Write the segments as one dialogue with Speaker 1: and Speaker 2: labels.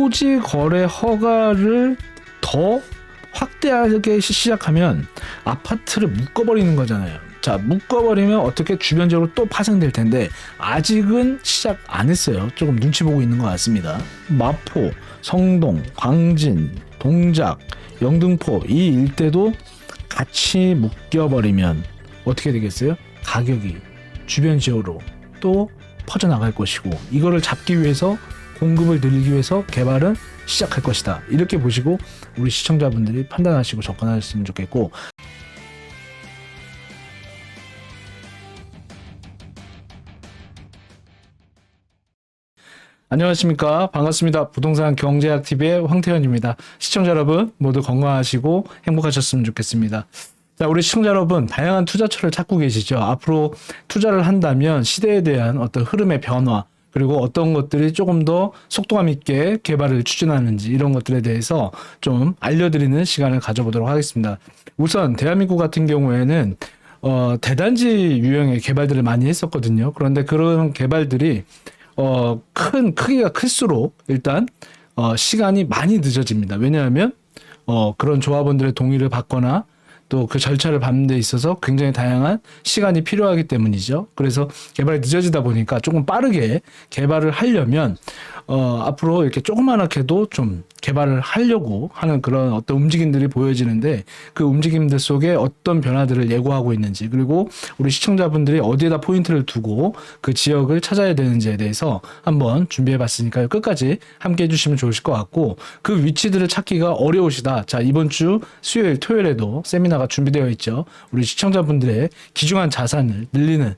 Speaker 1: 토지 거래 허가를 더 확대하게 시- 시작하면 아파트를 묶어버리는 거잖아요. 자, 묶어버리면 어떻게 주변적으로 또 파생될 텐데 아직은 시작 안 했어요. 조금 눈치 보고 있는 것 같습니다. 마포, 성동, 광진, 동작, 영등포 이 일대도 같이 묶여버리면 어떻게 되겠어요? 가격이 주변 지역으로 또 퍼져나갈 것이고 이거를 잡기 위해서 공급을 늘리기 위해서 개발은 시작할 것이다. 이렇게 보시고 우리 시청자분들이 판단하시고 접근하셨으면 좋겠고. 안녕하십니까. 반갑습니다. 부동산 경제학 TV의 황태현입니다. 시청자 여러분 모두 건강하시고 행복하셨으면 좋겠습니다. 자 우리 시청자 여러분 다양한 투자처를 찾고 계시죠? 앞으로 투자를 한다면 시대에 대한 어떤 흐름의 변화 그리고 어떤 것들이 조금 더 속도감 있게 개발을 추진하는지 이런 것들에 대해서 좀 알려드리는 시간을 가져보도록 하겠습니다 우선 대한민국 같은 경우에는 어, 대단지 유형의 개발들을 많이 했었거든요 그런데 그런 개발들이 어, 큰 크기가 클수록 일단 어, 시간이 많이 늦어집니다. 왜냐하면 어, 그런 조합원들의 동의를 받거나 또 그 절차를 밟는 데 있어서 굉장히 다양한 시간이 필요하기 때문이죠. 그래서 개발이 늦어지다 보니까 조금 빠르게 개발을 하려면 어, 앞으로 이렇게 조그마하게도 좀 개발을 하려고 하는 그런 어떤 움직임들이 보여지는데 그 움직임들 속에 어떤 변화들을 예고하고 있는지 그리고 우리 시청자분들이 어디에다 포인트를 두고 그 지역을 찾아야 되는지에 대해서 한번 준비해 봤으니까요. 끝까지 함께 해주시면 좋으실 것 같고 그 위치들을 찾기가 어려우시다. 자, 이번 주 수요일, 토요일에도 세미나가 준비되어 있죠. 우리 시청자분들의 귀중한 자산을 늘리는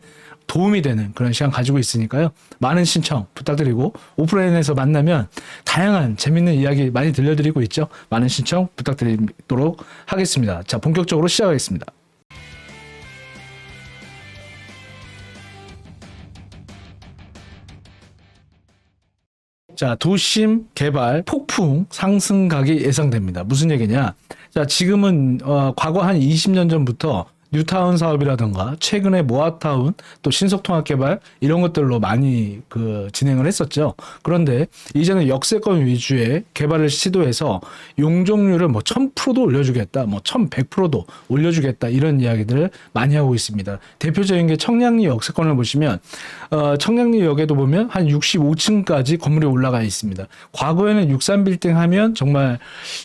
Speaker 1: 도움이 되는 그런 시간 가지고 있으니까요. 많은 신청 부탁드리고 오프라인에서 만나면 다양한 재밌는 이야기 많이 들려드리고 있죠. 많은 신청 부탁드리도록 하겠습니다. 자, 본격적으로 시작하겠습니다. 자, 도심 개발 폭풍 상승각이 예상됩니다. 무슨 얘기냐? 자, 지금은 어, 과거 한 20년 전부터 뉴타운 사업이라든가 최근에 모아타운 또 신속통합 개발 이런 것들로 많이 그 진행을 했었죠. 그런데 이제는 역세권 위주의 개발을 시도해서 용적률을 뭐 1000%도 올려주겠다, 뭐 1100%도 올려주겠다 이런 이야기들을 많이 하고 있습니다. 대표적인 게 청량리 역세권을 보시면 어, 청량리 역에도 보면 한 65층까지 건물이 올라가 있습니다. 과거에는 63빌딩 하면 정말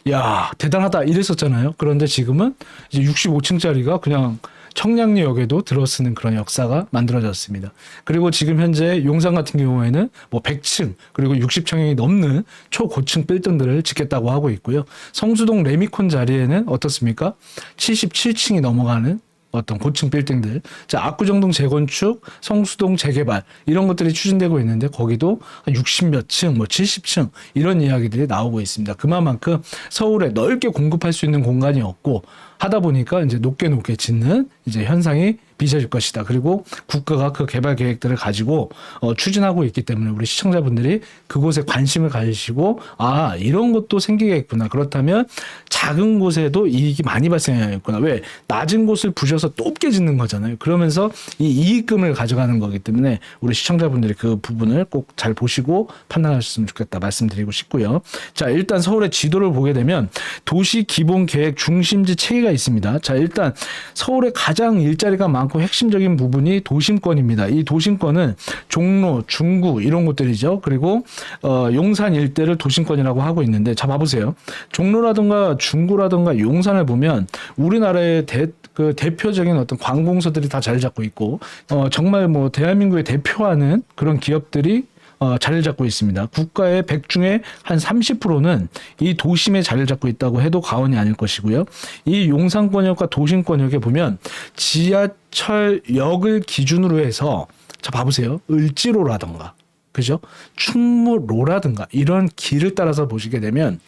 Speaker 1: 야 대단하다 이랬었잖아요. 그런데 지금은 이제 65층짜리가 그냥 청량리역에도 들어서는 그런 역사가 만들어졌습니다. 그리고 지금 현재 용산 같은 경우에는 뭐 100층 그리고 60층이 넘는 초고층 빌딩들을 짓겠다고 하고 있고요. 성수동 레미콘 자리에는 어떻습니까? 77층이 넘어가는 어떤 고층 빌딩들, 자 압구정동 재건축, 성수동 재개발 이런 것들이 추진되고 있는데 거기도 한 60몇 층, 뭐 70층 이런 이야기들이 나오고 있습니다. 그만큼 서울에 넓게 공급할 수 있는 공간이 없고 하다 보니까 이제 높게 높게 짓는 이제 현상이 빚어질 것이다. 그리고 국가가 그 개발 계획들을 가지고 어, 추진하고 있기 때문에 우리 시청자분들이 그곳에 관심을 가지시고 아 이런 것도 생기겠구나. 그렇다면 작은 곳에도 이익이 많이 발생하겠구나. 왜 낮은 곳을 부셔서 높게 짓는 거잖아요. 그러면서 이 이익금을 가져가는 거기 때문에 우리 시청자분들이 그 부분을 꼭 잘 보시고 판단하셨으면 좋겠다 말씀드리고 싶고요. 자 일단 서울의 지도를 보게 되면 도시 기본 계획 중심지 체계 가 있습니다. 자 일단 서울에 가장 일자리가 많고 핵심적인 부분이 도심권입니다. 이 도심권은 종로, 중구 이런 곳들이죠. 그리고 어, 용산 일대를 도심권이라고 하고 있는데 자 봐 보세요. 종로라든가 중구라든가 용산을 보면 우리나라의 대, 그 대표적인 어떤 관공서들이 다 자리 잡고 있고 어, 정말 뭐 대한민국의 대표하는 그런 기업들이 어, 자리를 잡고 있습니다. 국가의 100 중에 한 30%는 이 도심에 자리를 잡고 있다고 해도 과언이 아닐 것이고요. 이 용산권역과 도심권역에 보면 지하철역을 기준으로 해서 자 봐보세요. 을지로라던가 그죠? 충무로라든가 이런 길을 따라서 보시게 되면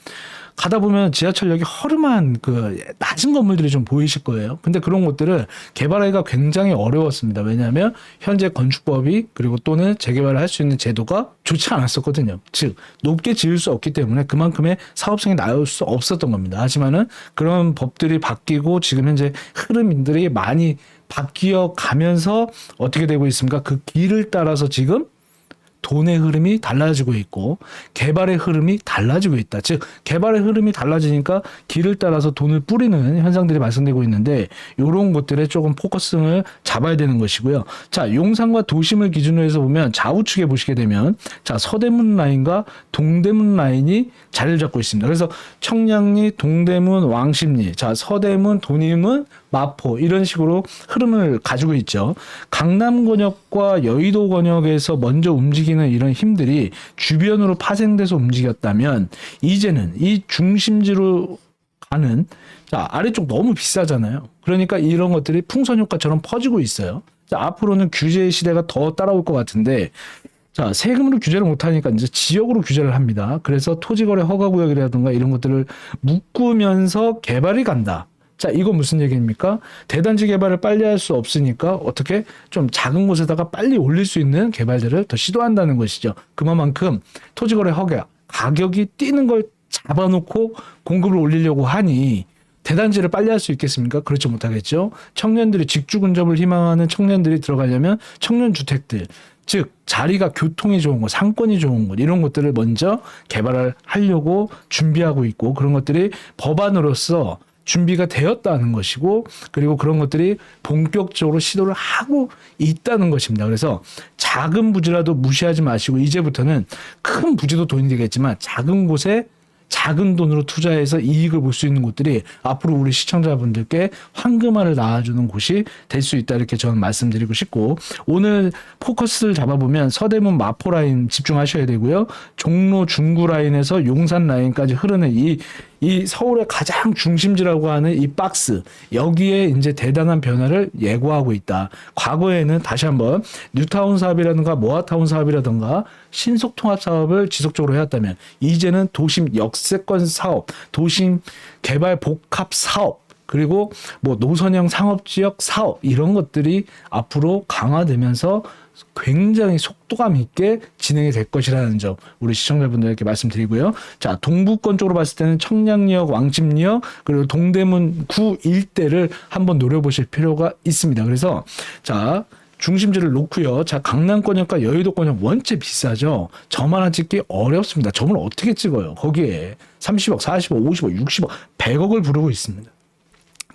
Speaker 1: 가다 보면 지하철역이 허름한 그 낮은 건물들이 좀 보이실 거예요. 근데 그런 것들을 개발하기가 굉장히 어려웠습니다. 왜냐하면 현재 건축법이 그리고 또는 재개발을 할 수 있는 제도가 좋지 않았었거든요. 즉 높게 지을 수 없기 때문에 그만큼의 사업성이 나올 수 없었던 겁니다. 하지만은 그런 법들이 바뀌고 지금 현재 흐름들이 많이 바뀌어 가면서 어떻게 되고 있습니까? 그 길을 따라서 지금 돈의 흐름이 달라지고 있고 개발의 흐름이 달라지고 있다. 즉 개발의 흐름이 달라지니까 길을 따라서 돈을 뿌리는 현상들이 발생되고 있는데 이런 것들에 조금 포커싱을 잡아야 되는 것이고요. 자 용산과 도심을 기준으로 해서 보면 좌우측에 보시게 되면 자 서대문 라인과 동대문 라인이 자리를 잡고 있습니다. 그래서 청량리, 동대문, 왕십리, 자 서대문, 돈이문, 마포 이런 식으로 흐름을 가지고 있죠. 강남 권역과 여의도 권역에서 먼저 움직이는 이런 힘들이 주변으로 파생돼서 움직였다면 이제는 이 중심지로 가는 자 아래쪽 너무 비싸잖아요. 그러니까 이런 것들이 풍선 효과처럼 퍼지고 있어요. 자, 앞으로는 규제 시대가 더 따라올 것 같은데 자, 세금으로 규제를 못하니까 이제 지역으로 규제를 합니다. 그래서 토지거래 허가구역이라든가 이런 것들을 묶으면서 개발이 간다. 자, 이건 무슨 얘기입니까? 대단지 개발을 빨리 할 수 없으니까 어떻게 좀 작은 곳에다가 빨리 올릴 수 있는 개발들을 더 시도한다는 것이죠. 그만큼 토지거래 허가 가격이 뛰는 걸 잡아놓고 공급을 올리려고 하니 대단지를 빨리 할 수 있겠습니까? 그렇지 못하겠죠. 청년들이 직주 근접을 희망하는 청년들이 들어가려면 청년 주택들 즉 자리가 교통이 좋은 곳, 상권이 좋은 곳 이런 것들을 먼저 개발을 하려고 준비하고 있고 그런 것들이 법안으로서 준비가 되었다는 것이고 그리고 그런 것들이 본격적으로 시도를 하고 있다는 것입니다. 그래서 작은 부지라도 무시하지 마시고 이제부터는 큰 부지도 돈이 되겠지만 작은 곳에 작은 돈으로 투자해서 이익을 볼 수 있는 곳들이 앞으로 우리 시청자분들께 황금알을 낳아주는 곳이 될 수 있다 이렇게 저는 말씀드리고 싶고 오늘 포커스를 잡아보면 서대문 마포 라인 집중하셔야 되고요 종로 중구 라인에서 용산 라인까지 흐르는 이이 서울의 가장 중심지라고 하는 이 박스 여기에 이제 대단한 변화를 예고하고 있다. 과거에는 다시 한번 뉴타운 사업이라든가 모아타운 사업이라든가 신속 통합 사업을 지속적으로 해왔다면 이제는 도심 역세권 사업, 도심 개발 복합 사업 그리고 뭐 노선형 상업 지역 사업 이런 것들이 앞으로 강화되면서 굉장히 속도감 있게 진행이 될 것이라는 점 우리 시청자분들에게 말씀드리고요. 자 동부권 쪽으로 봤을 때는 청량리역, 왕십리역 그리고 동대문 구 일대를 한번 노려보실 필요가 있습니다. 그래서 자 중심지를 놓고요. 자 강남권역과 여의도권역 원체 비싸죠. 점 하나 찍기 어렵습니다. 점을 어떻게 찍어요? 거기에 30억, 40억, 50억, 60억, 100억을 부르고 있습니다.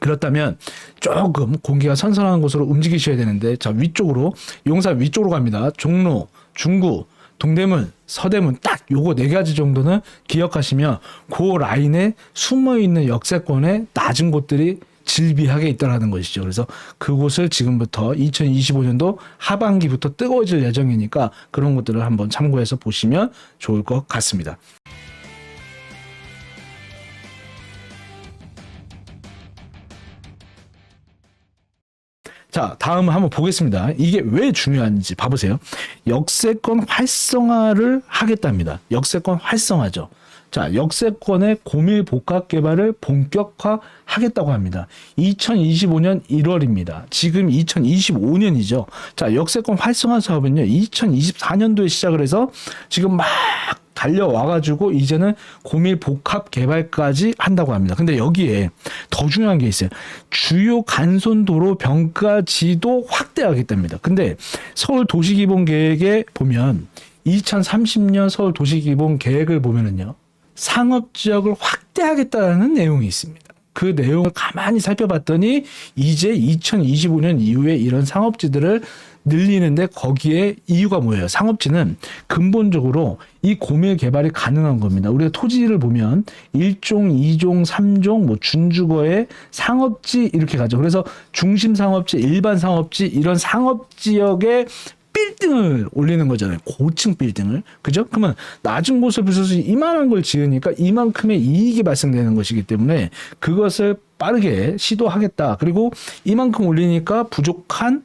Speaker 1: 그렇다면 조금 공기가 선선한 곳으로 움직이셔야 되는데 자 위쪽으로 용산 위쪽으로 갑니다. 종로, 중구, 동대문, 서대문 딱 요거 네 가지 정도는 기억하시면 그 라인에 숨어 있는 역세권의 낮은 곳들이 질비하게 있다라는 것이죠. 그래서 그곳을 지금부터 2025년도 하반기부터 뜨거워질 예정이니까 그런 것들을 한번 참고해서 보시면 좋을 것 같습니다. 자, 다음 한번 보겠습니다. 이게 왜 중요한지 봐보세요. 역세권 활성화를 하겠답니다. 역세권 활성화죠. 자, 역세권의 고밀 복합 개발을 본격화하겠다고 합니다. 2025년 1월입니다. 지금 2025년이죠. 자, 역세권 활성화 사업은요, 2024년도에 시작을 해서 지금 막 달려와가지고 이제는 고밀 복합 개발까지 한다고 합니다. 근데 여기에 더 중요한 게 있어요. 주요 간선도로 병가 지도 확대하겠답니다. 근데 서울 도시기본 계획에 보면 2030년 서울 도시기본 계획을 보면은요. 상업 지역을 확대하겠다는 내용이 있습니다. 그 내용을 가만히 살펴봤더니 이제 2025년 이후에 이런 상업지들을 늘리는데 거기에 이유가 뭐예요? 상업지는 근본적으로 이 고밀 개발이 가능한 겁니다. 우리가 토지를 보면 1종, 2종, 3종, 뭐 준주거의 상업지 이렇게 가죠. 그래서 중심 상업지, 일반 상업지 이런 상업 지역의 빌딩을 올리는 거잖아요. 고층 빌딩을. 그죠? 그러면 낮은 곳을 부숴서 이만한 걸 지으니까 이만큼의 이익이 발생되는 것이기 때문에 그것을 빠르게 시도하겠다. 그리고 이만큼 올리니까 부족한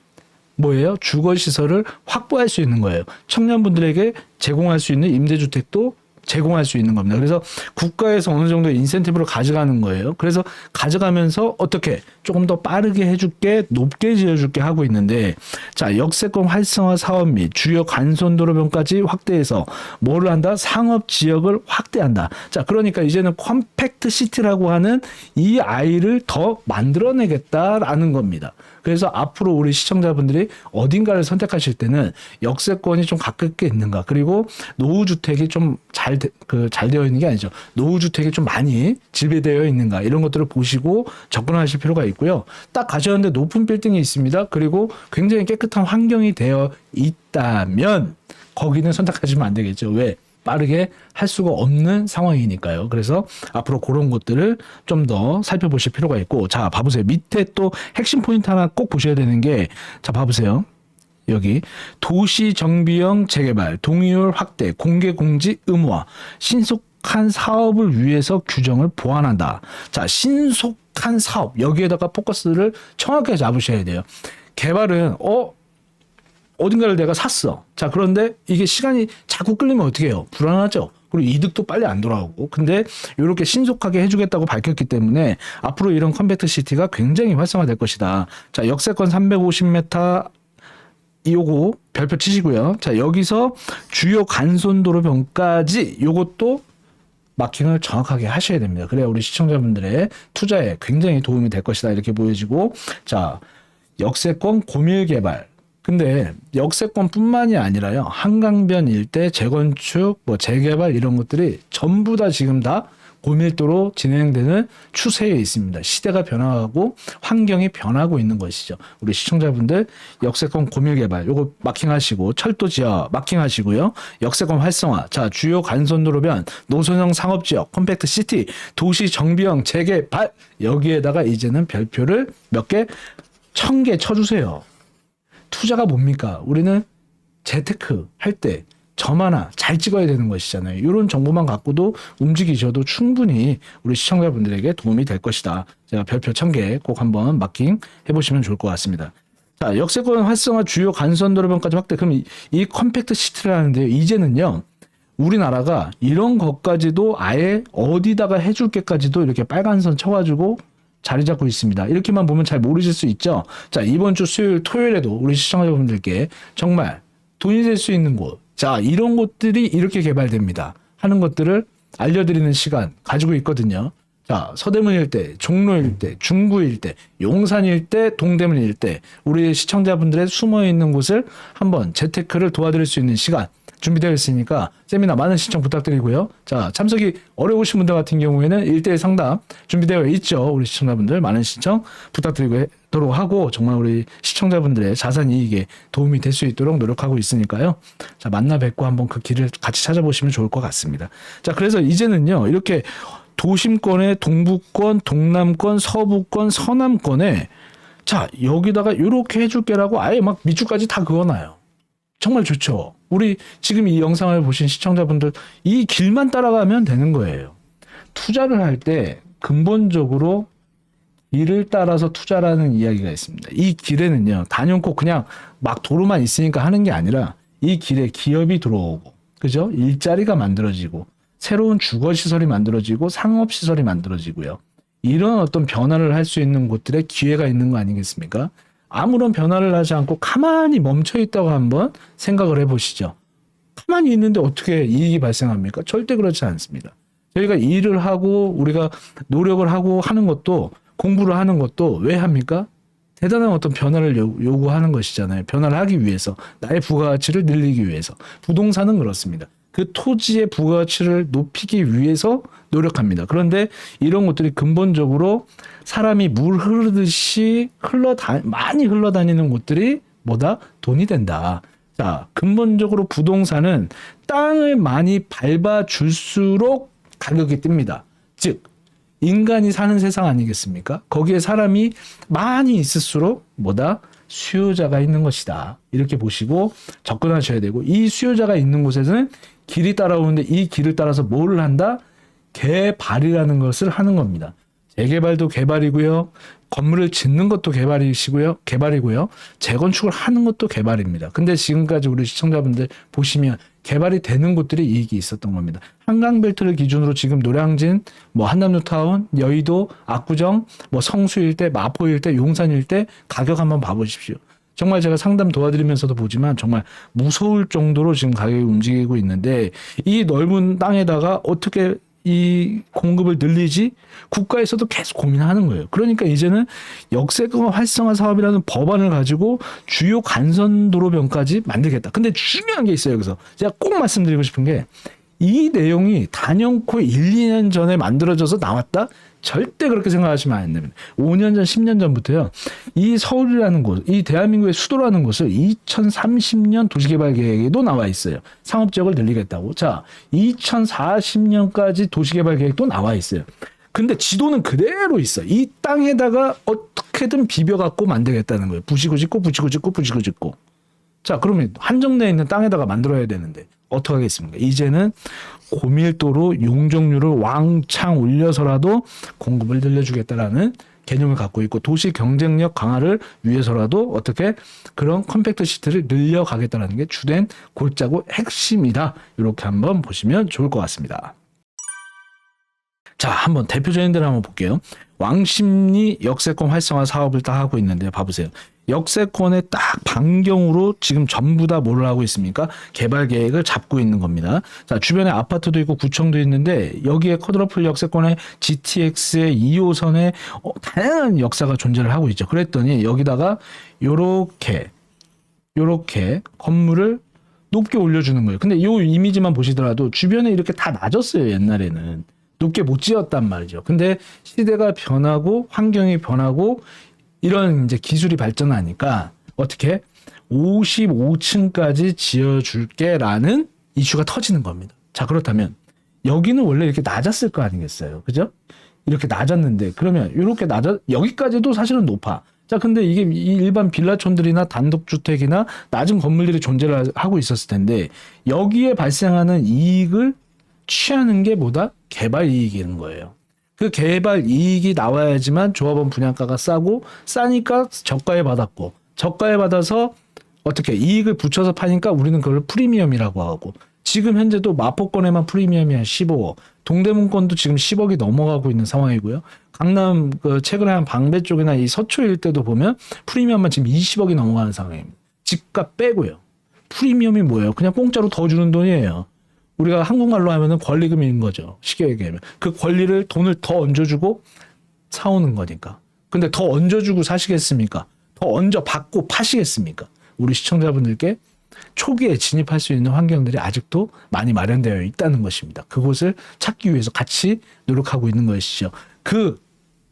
Speaker 1: 뭐예요? 주거 시설을 확보할 수 있는 거예요. 청년분들에게 제공할 수 있는 임대주택도 제공할 수 있는 겁니다. 그래서 국가에서 어느 정도 인센티브를 가져가는 거예요. 그래서 가져가면서 어떻게 조금 더 빠르게 해줄게, 높게 지어줄게 하고 있는데 자 역세권 활성화 사업 및 주요 간선도로변까지 확대해서 뭐를 한다? 상업 지역을 확대한다. 자 그러니까 이제는 컴팩트 시티라고 하는 이 아이를 더 만들어내겠다라는 겁니다. 그래서 앞으로 우리 시청자분들이 어딘가를 선택하실 때는 역세권이 좀 가깝게 있는가 그리고 노후 주택이 좀 잘 그 잘 되어 있는 게 아니죠. 노후 주택이 좀 많이 지배되어 있는가 이런 것들을 보시고 접근하실 필요가 있고요. 딱 가셨는데 높은 빌딩이 있습니다. 그리고 굉장히 깨끗한 환경이 되어 있다면 거기는 선택하시면 안 되겠죠. 왜? 빠르게 할 수가 없는 상황이니까요. 그래서 앞으로 그런 것들을 좀 더 살펴보실 필요가 있고, 자, 봐보세요. 밑에 또 핵심 포인트 하나 꼭 보셔야 되는 게, 자, 봐보세요. 여기 도시 정비형 재개발, 동의율 확대, 공개 공지 의무화, 신속 한 사업을 위해서 규정을 보완한다. 자, 신속한 사업 여기에다가 포커스를 정확하게 잡으셔야 돼요. 개발은 어 어딘가를 내가 샀어. 자, 그런데 이게 시간이 자꾸 끌리면 어떻게 해요? 불안하죠? 그리고 이득도 빨리 안 돌아오고. 근데 이렇게 신속하게 해주겠다고 밝혔기 때문에 앞으로 이런 컴팩트 시티가 굉장히 활성화될 것이다. 자, 역세권 350m 요거 별표 치시고요. 자, 여기서 주요 간선도로 변까지 요것도 마킹을 정확하게 하셔야 됩니다. 그래야 우리 시청자분들의 투자에 굉장히 도움이 될 것이다. 이렇게 보여지고, 자, 역세권 고밀 개발. 근데 역세권뿐만이 아니라요. 한강변 일대 재건축, 뭐 재개발 이런 것들이 전부 다 지금 다 고밀도로 진행되는 추세에 있습니다. 시대가 변화하고 환경이 변하고 있는 것이죠. 우리 시청자분들 역세권 고밀 개발 요거 마킹하시고 철도 지하 마킹하시고요. 역세권 활성화. 자, 주요 간선도로변, 노선형 상업지역, 컴팩트 시티, 도시 정비형 재개발 여기에다가 이제는 별표를 몇 개, 천 개 쳐주세요. 투자가 뭡니까? 우리는 재테크 할때점 하나 잘 찍어야 되는 것이잖아요. 이런 정보만 갖고도 움직이셔도 충분히 우리 시청자분들에게 도움이 될 것이다. 제가 별표 천개꼭 한번 마킹 해보시면 좋을 것 같습니다. 자, 역세권 활성화 주요 간선 도로변까지 확대. 그럼 이, 이 컴팩트 시티라는데요. 이제는요. 우리나라가 이런 것까지도 아예 어디다가 해줄 게까지도 이렇게 빨간 선 쳐가지고 자리 잡고 있습니다. 이렇게만 보면 잘 모르실 수 있죠. 자, 이번 주 수요일, 토요일에도 우리 시청자분들께 정말 돈이 될 수 있는 곳. 자, 이런 곳들이 이렇게 개발됩니다. 하는 것들을 알려드리는 시간 가지고 있거든요. 자, 서대문 일대, 종로 일대, 중구 일대, 용산 일대, 동대문 일대, 우리 시청자분들의 숨어 있는 곳을 한번 재테크를 도와드릴 수 있는 시간 준비되어 있으니까 세미나 많은 신청 부탁드리고요. 자, 참석이 어려우신 분들 같은 경우에는 1대1 상담 준비되어 있죠. 우리 시청자분들 많은 신청 부탁드리도록 하고 정말 우리 시청자분들의 자산 이익에 도움이 될 수 있도록 노력하고 있으니까요. 자, 만나 뵙고 한번 그 길을 같이 찾아보시면 좋을 것 같습니다. 자, 그래서 이제는요. 이렇게 도심권의 동부권, 동남권, 서부권, 서남권에 자, 여기다가 이렇게 해줄게라고 아예 막 밑줄까지 다 그어놔요. 정말 좋죠. 우리 지금 이 영상을 보신 시청자분들 이 길만 따라가면 되는 거예요. 투자를 할 때 근본적으로 길을 따라서 투자라는 이야기가 있습니다. 이 길에는요, 단연코 그냥 막 도로만 있으니까 하는 게 아니라 이 길에 기업이 들어오고, 그죠? 일자리가 만들어지고, 새로운 주거 시설이 만들어지고, 상업 시설이 만들어지고요. 이런 어떤 변화를 할 수 있는 곳들에 기회가 있는 거 아니겠습니까? 아무런 변화를 하지 않고 가만히 멈춰 있다고 한번 생각을 해보시죠. 가만히 있는데 어떻게 이익이 발생합니까? 절대 그렇지 않습니다. 저희가 일을 하고 우리가 노력을 하고 하는 것도 공부를 하는 것도 왜 합니까? 대단한 어떤 변화를 요- 요구하는 것이잖아요. 변화를 하기 위해서 나의 부가가치를 늘리기 위해서 부동산은 그렇습니다. 그 토지의 부가가치를 높이기 위해서 노력합니다. 그런데 이런 것들이 근본적으로 사람이 물 흐르듯이 흘러다 많이 흘러다니는 곳들이 뭐다 돈이 된다. 자 근본적으로 부동산은 땅을 많이 밟아 줄수록 가격이 뜹니다. 즉 인간이 사는 세상 아니겠습니까? 거기에 사람이 많이 있을수록 뭐다? 수요자가 있는 것이다. 이렇게 보시고 접근하셔야 되고 이 수요자가 있는 곳에서는 길이 따라오는데 이 길을 따라서 뭐를 한다? 개발이라는 것을 하는 겁니다. 재개발도 개발이고요. 건물을 짓는 것도 개발이시고요. 개발이고요. 재건축을 하는 것도 개발입니다. 근데 지금까지 우리 시청자분들 보시면 개발이 되는 곳들이 이익이 있었던 겁니다. 한강벨트를 기준으로 지금 노량진, 뭐 한남뉴타운, 여의도, 압구정, 뭐 성수 일대, 마포 일대, 용산 일대 가격 한번 봐보십시오. 정말 제가 상담 도와드리면서도 보지만 정말 무서울 정도로 지금 가격이 움직이고 있는데 이 넓은 땅에다가 어떻게 이 공급을 늘리지 국가에서도 계속 고민하는 거예요. 그러니까 이제는 역세권 활성화 사업이라는 법안을 가지고 주요 간선 도로변까지 만들겠다. 근데 중요한 게 있어요. 여기서 제가 꼭 말씀드리고 싶은 게 이 내용이 단연코 1, 2년 전에 만들어져서 나왔다? 절대 그렇게 생각하시면 안 됩니다. 5년 전, 10년 전부터요. 이 서울이라는 곳, 이 대한민국의 수도라는 곳을 2030년 도시개발 계획에도 나와 있어요. 상업 지역을 늘리겠다고. 자, 2040년까지 도시개발 계획도 나와 있어요. 근데 지도는 그대로 있어. 이 땅에다가 어떻게든 비벼갖고 만들겠다는 거예요. 부시고 짓고, 부시고 짓고, 부시고 짓고. 자, 그러면 한정되어 있는 땅에다가 만들어야 되는데 어떻게 하겠습니까? 이제는 고밀도로 용적률을 왕창 올려서라도 공급을 늘려주겠다라는 개념을 갖고 있고 도시 경쟁력 강화를 위해서라도 어떻게 그런 컴팩트 시티를 늘려가겠다라는 게 주된 골자고 핵심이다. 이렇게 한번 보시면 좋을 것 같습니다. 자, 한번 대표적인 데를 한번 볼게요. 왕십리 역세권 활성화 사업을 딱 하고 있는데 봐보세요. 역세권의 딱 반경으로 지금 전부 다 뭘 하고 있습니까? 개발 계획을 잡고 있는 겁니다. 자, 주변에 아파트도 있고 구청도 있는데 여기에 커드러플 역세권의 GTX의 2호선에 어, 다양한 역사가 존재를 하고 있죠. 그랬더니 여기다가 요렇게 요렇게 건물을 높게 올려주는 거예요. 근데 이 이미지만 보시더라도 주변에 이렇게 다 낮았어요. 옛날에는 높게 못 지었단 말이죠. 근데 시대가 변하고 환경이 변하고 이런 이제 기술이 발전하니까 어떻게 55층까지 지어줄게라는 이슈가 터지는 겁니다. 자 그렇다면 여기는 원래 이렇게 낮았을 거 아니겠어요, 그죠? 이렇게 낮았는데 그러면 이렇게 낮아 여기까지도 사실은 높아. 자 근데 이게 이 일반 빌라촌들이나 단독주택이나 낮은 건물들이 존재를 하고 있었을 텐데 여기에 발생하는 이익을 취하는 게 뭐다? 개발 이익인 거예요. 그 개발 이익이 나와야지만 조합원 분양가가 싸고 싸니까 저가에 받았고 저가에 받아서 어떻게 이익을 붙여서 파니까 우리는 그걸 프리미엄이라고 하고 지금 현재도 마포권에만 프리미엄이 한 15억 동대문권도 지금 10억이 넘어가고 있는 상황이고요. 강남 그 최근에 한 방배 쪽이나 이 서초 일대도 보면 프리미엄만 지금 20억이 넘어가는 상황입니다. 집값 빼고요. 프리미엄이 뭐예요? 그냥 공짜로 더 주는 돈이에요. 우리가 한국말로 하면은 권리금인 거죠. 쉽게 얘기하면. 그 권리를 돈을 더 얹어주고 사오는 거니까. 근데 더 얹어주고 사시겠습니까? 더 얹어 받고 파시겠습니까? 우리 시청자분들께 초기에 진입할 수 있는 환경들이 아직도 많이 마련되어 있다는 것입니다. 그곳을 찾기 위해서 같이 노력하고 있는 것이죠. 그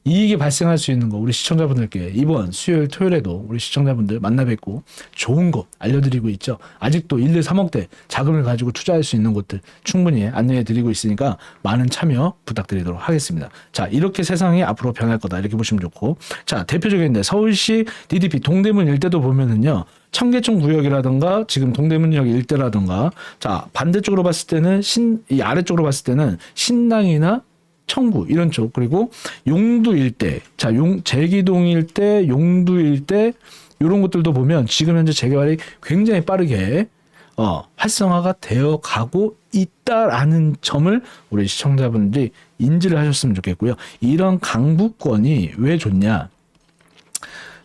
Speaker 1: 이익이 발생할 수 있는 거 우리 시청자분들께 이번 수요일 토요일에도 우리 시청자분들 만나 뵙고 좋은 거 알려드리고 있죠. 아직도 1, 2, 3억대 자금을 가지고 투자할 수 있는 곳들 충분히 안내해 드리고 있으니까 많은 참여 부탁드리도록 하겠습니다. 자 이렇게 세상이 앞으로 변할 거다 이렇게 보시면 좋고 자 대표적인데 서울시 DDP 동대문 일대도 보면은요. 청계천 구역이라든가 지금 동대문역 일대라든가 자 반대쪽으로 봤을 때는 신 이 아래쪽으로 봤을 때는 신당이나 청구 이런 쪽 그리고 용두 일대 자 용 제기동 일대 용두 일대 이런 것들도 보면 지금 현재 재개발이 굉장히 빠르게 어, 활성화가 되어 가고 있다라는 점을 우리 시청자분들이 인지를 하셨으면 좋겠고요. 이런 강북권이 왜 좋냐?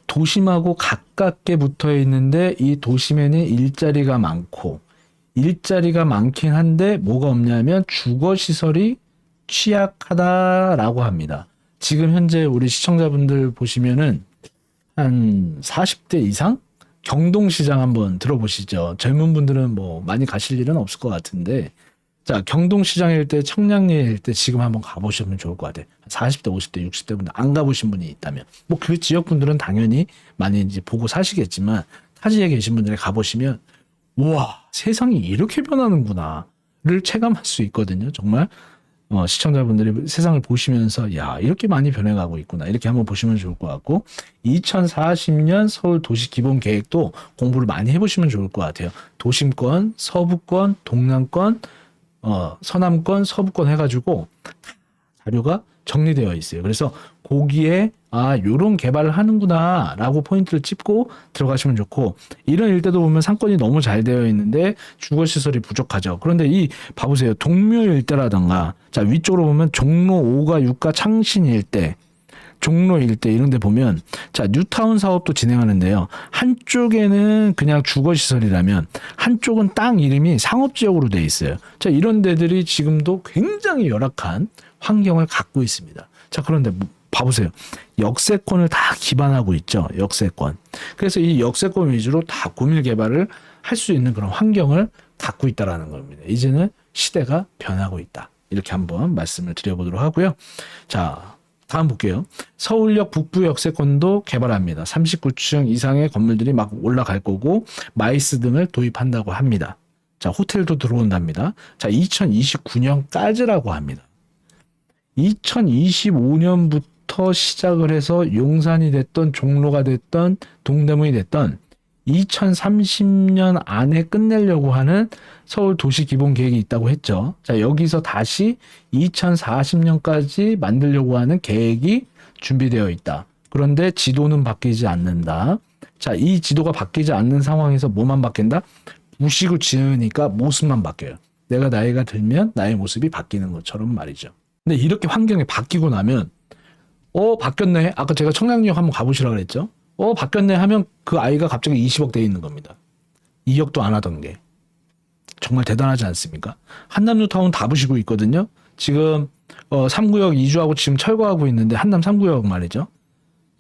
Speaker 1: 도심하고 가깝게 붙어 있는데 이 도심에는 일자리가 많고 일자리가 많긴 한데 뭐가 없냐면 주거 시설이 취약하다라고 합니다. 지금 현재 우리 시청자분들 보시면은 한 40대 이상 경동시장 한번 들어보시죠. 젊은 분들은 뭐 많이 가실 일은 없을 것 같은데 자 경동시장일 때 청량리일 때 지금 한번 가보시면 좋을 것 같아요. 40대, 50대, 60대 분들 안 가보신 분이 있다면 뭐 그 지역 분들은 당연히 많이 이제 보고 사시겠지만 타지에 계신 분들이 가보시면 우와 세상이 이렇게 변하는구나를 체감할 수 있거든요. 정말 어, 시청자분들이 세상을 보시면서 야 이렇게 많이 변해가고 있구나 이렇게 한번 보시면 좋을 것 같고 2040년 서울 도시 기본 계획도 공부를 많이 해보시면 좋을 것 같아요. 도심권, 서부권, 동남권, 어, 서남권, 서부권 해가지고 자료가 정리되어 있어요. 그래서 거기에 아 요런 개발을 하는구나 라고 포인트를 찝고 들어가시면 좋고 이런 일대도 보면 상권이 너무 잘 되어 있는데 주거 시설이 부족하죠. 그런데 이 봐보세요. 동묘 일대라던가 자 위쪽으로 보면 종로 5가 6가 창신 일대 종로 일대 이런 데 보면 자 뉴타운 사업도 진행하는데요. 한쪽에는 그냥 주거 시설이라면 한쪽은 땅 이름이 상업 지역으로 돼 있어요. 자 이런 데들이 지금도 굉장히 열악한 환경을 갖고 있습니다. 자 그런데 뭐- 봐보세요. 역세권을 다 기반하고 있죠. 역세권. 그래서 이 역세권 위주로 다 고밀 개발을 할 수 있는 그런 환경을 갖고 있다라는 겁니다. 이제는 시대가 변하고 있다. 이렇게 한번 말씀을 드려보도록 하고요. 자, 다음 볼게요. 서울역 북부 역세권도 개발합니다. 39층 이상의 건물들이 막 올라갈 거고 마이스 등을 도입한다고 합니다. 자, 호텔도 들어온답니다. 자, 2029년까지라고 합니다. 2025년부터 시작을 해서 용산이 됐던 종로가 됐던 동대문이 됐던 2030년 안에 끝내려고 하는 서울 도시 기본 계획이 있다고 했죠. 자, 여기서 다시 2040년까지 만들려고 하는 계획이 준비되어 있다. 그런데 지도는 바뀌지 않는다. 자, 이 지도가 바뀌지 않는 상황에서 뭐만 바뀐다? 부식을 지으니까 모습만 바뀌어요. 내가 나이가 들면 나의 모습이 바뀌는 것처럼 말이죠. 근데 이렇게 환경이 바뀌고 나면 어 바뀌었네. 아까 제가 청량리역 한번 가보시라 그랬죠. 어 바뀌었네 하면 그 아이가 갑자기 20억 돼 있는 겁니다. 2억도 안 하던 게 정말 대단하지 않습니까? 한남뉴타운 다 부시고 있거든요. 지금 어 3구역 이주하고 지금 철거하고 있는데 한남 3구역 말이죠.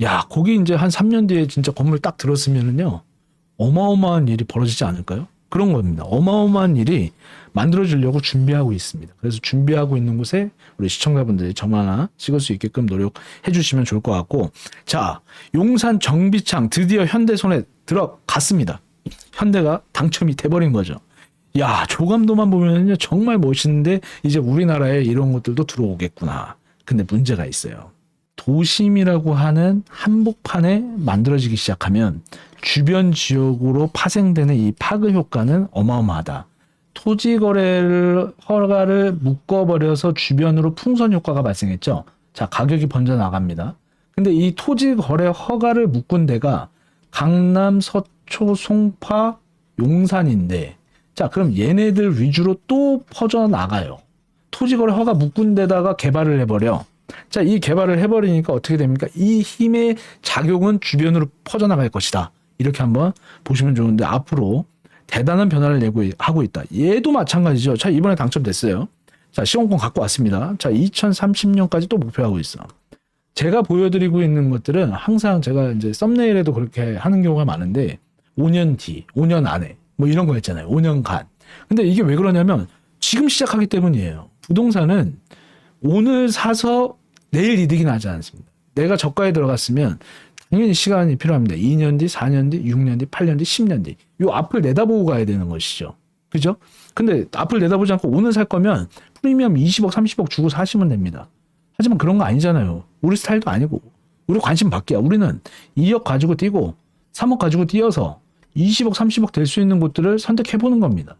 Speaker 1: 야 거기 이제 한 3년 뒤에 진짜 건물 딱 들었으면은요 어마어마한 일이 벌어지지 않을까요? 그런 겁니다. 어마어마한 일이 만들어지려고 준비하고 있습니다. 그래서 준비하고 있는 곳에 우리 시청자분들이 점 하나 찍을 수 있게끔 노력해 주시면 좋을 것 같고 자 용산 정비창 드디어 현대 손에 들어갔습니다. 현대가 당첨이 돼버린 거죠. 야 조감도만 보면요 정말 멋있는데 이제 우리나라에 이런 것들도 들어오겠구나. 근데 문제가 있어요. 도심이라고 하는 한복판에 만들어지기 시작하면 주변 지역으로 파생되는 이 파급 효과는 어마어마하다. 토지 거래를 허가를 묶어버려서 주변으로 풍선 효과가 발생했죠. 자 가격이 번져 나갑니다. 근데 이 토지 거래 허가를 묶은 데가 강남, 서초, 송파, 용산인데 자 그럼 얘네들 위주로 또 퍼져 나가요. 토지 거래 허가 묶은 데다가 개발을 해버려. 자, 이 개발을 해버리니까 어떻게 됩니까? 이 힘의 작용은 주변으로 퍼져나갈 것이다. 이렇게 한번 보시면 좋은데 앞으로 대단한 변화를 예고하고 있다. 얘도 마찬가지죠. 자, 이번에 당첨됐어요. 자, 시공권 갖고 왔습니다. 자, 2030년까지 또 목표하고 있어. 제가 보여드리고 있는 것들은 항상 제가 이제 썸네일에도 그렇게 하는 경우가 많은데 5년 뒤, 5년 안에 뭐 이런 거 있잖아요. 5년간. 근데 이게 왜 그러냐면 지금 시작하기 때문이에요. 부동산은 오늘 사서 내일 이득이 나지 않습니다. 내가 저가에 들어갔으면 당연히 시간이 필요합니다. 2년 뒤, 4년 뒤, 6년 뒤, 8년 뒤, 10년 뒤. 요 앞을 내다보고 가야 되는 것이죠. 그죠? 근데 앞을 내다보지 않고 오늘 살 거면 프리미엄 20억, 30억 주고 사시면 됩니다. 하지만 그런 거 아니잖아요. 우리 스타일도 아니고. 우리 관심 밖이야. 우리는 2억 가지고 뛰고 3억 가지고 뛰어서 20억, 30억 될 수 있는 곳들을 선택해 보는 겁니다.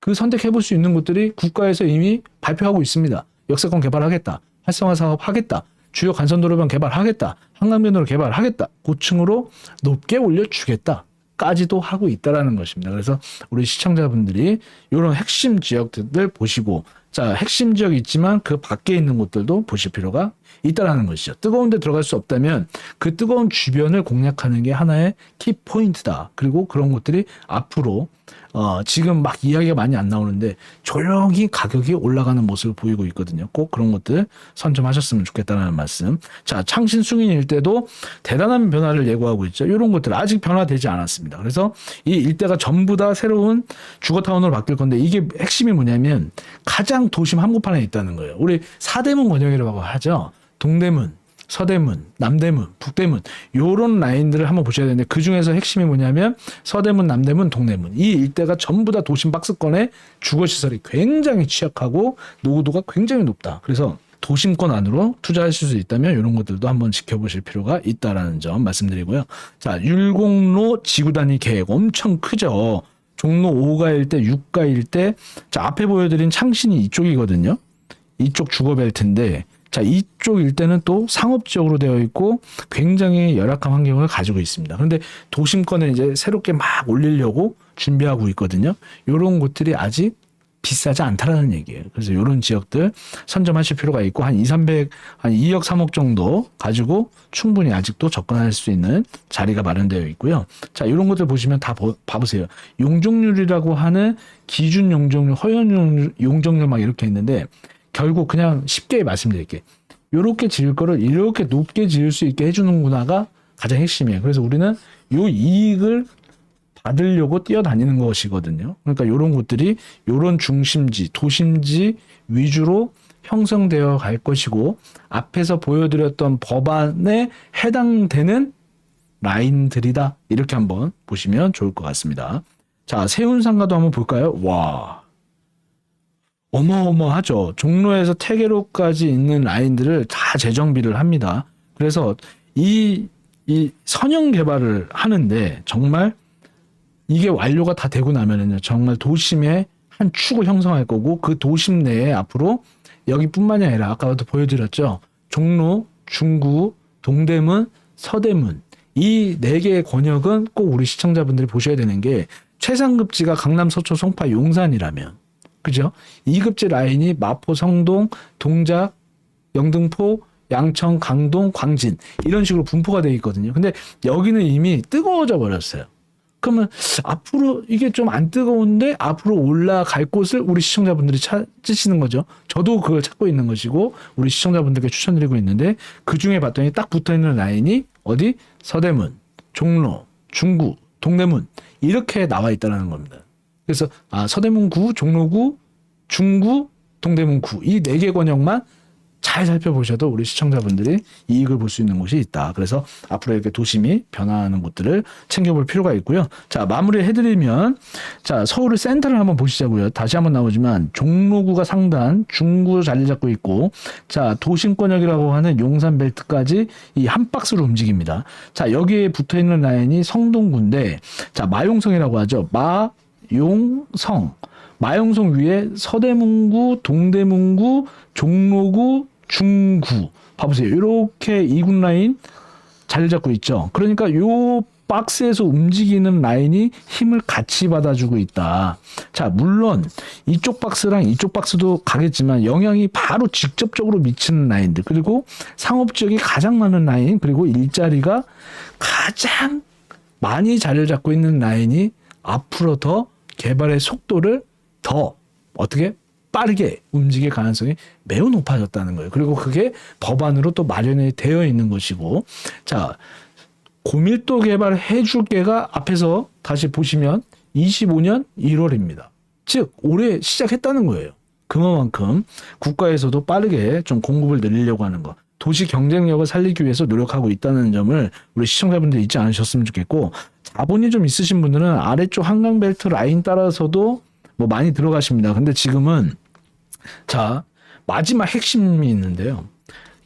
Speaker 1: 그 선택해 볼 수 있는 곳들이 국가에서 이미 발표하고 있습니다. 역세권 개발하겠다. 활성화 사업 하겠다. 주요 간선도로변 개발하겠다. 한강변으로 개발하겠다. 고층으로 높게 올려주겠다. 까지도 하고 있다라는 것입니다. 그래서 우리 시청자분들이 이런 핵심 지역들을 보시고 자 핵심 지역 있지만 그 밖에 있는 곳들도 보실 필요가 있다라는 것이죠. 뜨거운 데 들어갈 수 없다면 그 뜨거운 주변을 공략하는 게 하나의 키 포인트다. 그리고 그런 것들이 앞으로 어, 지금 막 이야기가 많이 안 나오는데 조용히 가격이 올라가는 모습을 보이고 있거든요. 꼭 그런 것들 선점하셨으면 좋겠다는 말씀. 자, 창신 승인일 때도 대단한 변화를 예고하고 있죠. 이런 것들 아직 변화되지 않았습니다. 그래서 이 일대가 전부 다 새로운 주거타운으로 바뀔 건데 이게 핵심이 뭐냐면 가장 도심 한복판에 있다는 거예요. 우리 사대문 권역이라고 하죠. 동대문, 서대문, 남대문, 북대문 요런 라인들을 한번 보셔야 되는데 그 중에서 핵심이 뭐냐면 서대문, 남대문, 동대문 이 일대가 전부 다 도심 박스권에 주거 시설이 굉장히 취약하고 노후도가 굉장히 높다. 그래서 도심권 안으로 투자하실 수 있다면 이런 것들도 한번 지켜보실 필요가 있다라는 점 말씀드리고요. 자, 율곡로 지구 단위 계획 엄청 크죠. 종로 5가 일대, 6가 일대. 자, 앞에 보여드린 창신이 이쪽이거든요. 이쪽 주거 벨트인데 자, 이쪽 일대는 또 상업 지역으로 되어 있고 굉장히 열악한 환경을 가지고 있습니다. 그런데 도심권에 이제 새롭게 막 올리려고 준비하고 있거든요. 이런 곳들이 아직 비싸지 않다라는 얘기예요. 그래서 이런 지역들 선점하실 필요가 있고 한 2, 300, 한 2억, 3억 정도 가지고 충분히 아직도 접근할 수 있는 자리가 마련되어 있고요. 자, 이런 것들 보시면 다 보, 봐보세요. 용적률이라고 하는 기준 용적률, 허용 용- 용적률 막 이렇게 있는데 결국 그냥 쉽게 말씀드릴게요. 이렇게 지을 거를 이렇게 높게 지을 수 있게 해주는구나가 가장 핵심이에요. 그래서 우리는 요 이익을 받으려고 뛰어다니는 것이거든요. 그러니까 이런 곳들이 이런 중심지, 도심지 위주로 형성되어 갈 것이고 앞에서 보여드렸던 법안에 해당되는 라인들이다. 이렇게 한번 보시면 좋을 것 같습니다. 자, 세운 상가도 한번 볼까요? 와. 어마어마하죠. 종로에서 태계로까지 있는 라인들을 다 재정비를 합니다. 그래서 이, 이 선형 개발을 하는데 정말 이게 완료가 다 되고 나면은요, 정말 도심의 한 축을 형성할 거고, 그 도심 내에 앞으로 여기뿐만이 아니라 아까도 보여드렸죠. 종로, 중구, 동대문, 서대문. 이 네 개의 권역은 꼭 우리 시청자분들이 보셔야 되는 게 최상급지가 강남, 서초, 송파, 용산이라면, 그죠? 2급지 라인이 마포, 성동, 동작, 영등포, 양천, 강동, 광진 이런 식으로 분포가 되어 있거든요. 근데 여기는 이미 뜨거워져 버렸어요. 그러면 앞으로 이게 좀 안 뜨거운데 앞으로 올라갈 곳을 우리 시청자분들이 찾으시는 거죠. 저도 그걸 찾고 있는 것이고 우리 시청자분들께 추천드리고 있는데 그 중에 봤더니 딱 붙어 있는 라인이 어디 서대문, 종로, 중구, 동대문 이렇게 나와 있다는 겁니다. 그래서 아 서대문구, 종로구, 중구, 동대문구 이 네 개 권역만 잘 살펴보셔도 우리 시청자분들이 이익을 볼 수 있는 곳이 있다. 그래서 앞으로 이렇게 도심이 변화하는 곳들을 챙겨볼 필요가 있고요. 자, 마무리 해드리면, 자, 서울의 센터를 한번 보시자고요. 다시 한번 나오지만, 종로구가 상단, 중구 자리 잡고 있고, 자, 도심권역이라고 하는 용산벨트까지 이 한 박스로 움직입니다. 자, 여기에 붙어 있는 라인이 성동구인데, 자, 마용성이라고 하죠. 마 용성. 마용성 위에 서대문구, 동대문구, 종로구, 중구. 봐보세요. 이렇게 이군 라인 자리 잡고 있죠. 그러니까 요 박스에서 움직이는 라인이 힘을 같이 받아주고 있다. 자, 물론 이쪽 박스랑 이쪽 박스도 가겠지만 영향이 바로 직접적으로 미치는 라인들 그리고 상업 지역이 가장 많은 라인 그리고 일자리가 가장 많이 자리를 잡고 있는 라인이 앞으로 더 개발의 속도를 더 어떻게 빠르게 움직일 가능성이 매우 높아졌다는 거예요. 그리고 그게 법안으로 또 마련이 되어 있는 것이고, 자, 고밀도 개발 해줄 게가 앞에서 다시 보시면 25년 1월입니다. 즉, 올해 시작했다는 거예요. 그만큼 국가에서도 빠르게 좀 공급을 늘리려고 하는 거. 도시 경쟁력을 살리기 위해서 노력하고 있다는 점을 우리 시청자분들 잊지 않으셨으면 좋겠고, 자본이 좀 있으신 분들은 아래쪽 한강 벨트 라인 따라서도 뭐 많이 들어가십니다. 근데 지금은 자 마지막 핵심이 있는데요.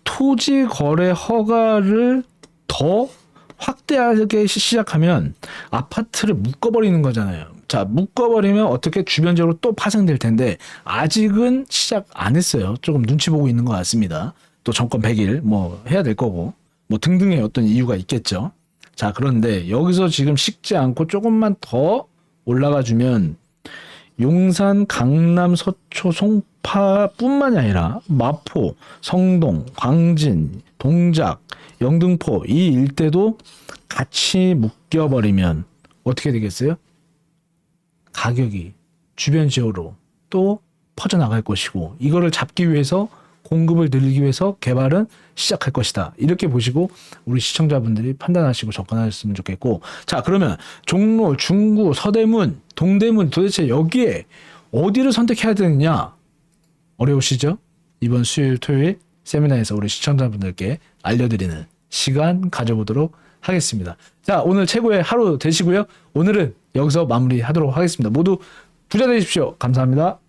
Speaker 1: 토지 거래 허가를 더 확대하게 시- 시작하면 아파트를 묶어버리는 거잖아요. 자 묶어버리면 어떻게 주변적으로 또 파생될 텐데 아직은 시작 안 했어요. 조금 눈치 보고 있는 것 같습니다. 또 정권 100일 뭐 해야 될 거고 뭐 등등의 어떤 이유가 있겠죠. 자 그런데 여기서 지금 식지 않고 조금만 더 올라가 주면 용산, 강남, 서초, 송파뿐만이 아니라 마포, 성동, 광진, 동작, 영등포 이 일대도 같이 묶여 버리면 어떻게 되겠어요? 가격이 주변 지역으로 또 퍼져나갈 것이고 이거를 잡기 위해서 공급을 늘리기 위해서 개발은 시작할 것이다. 이렇게 보시고 우리 시청자분들이 판단하시고 접근하셨으면 좋겠고 자 그러면 종로, 중구, 서대문, 동대문 도대체 여기에 어디를 선택해야 되느냐 어려우시죠? 이번 수요일 토요일 세미나에서 우리 시청자분들께 알려드리는 시간 가져보도록 하겠습니다. 자 오늘 최고의 하루 되시고요. 오늘은 여기서 마무리하도록 하겠습니다. 모두 부자 되십시오. 감사합니다.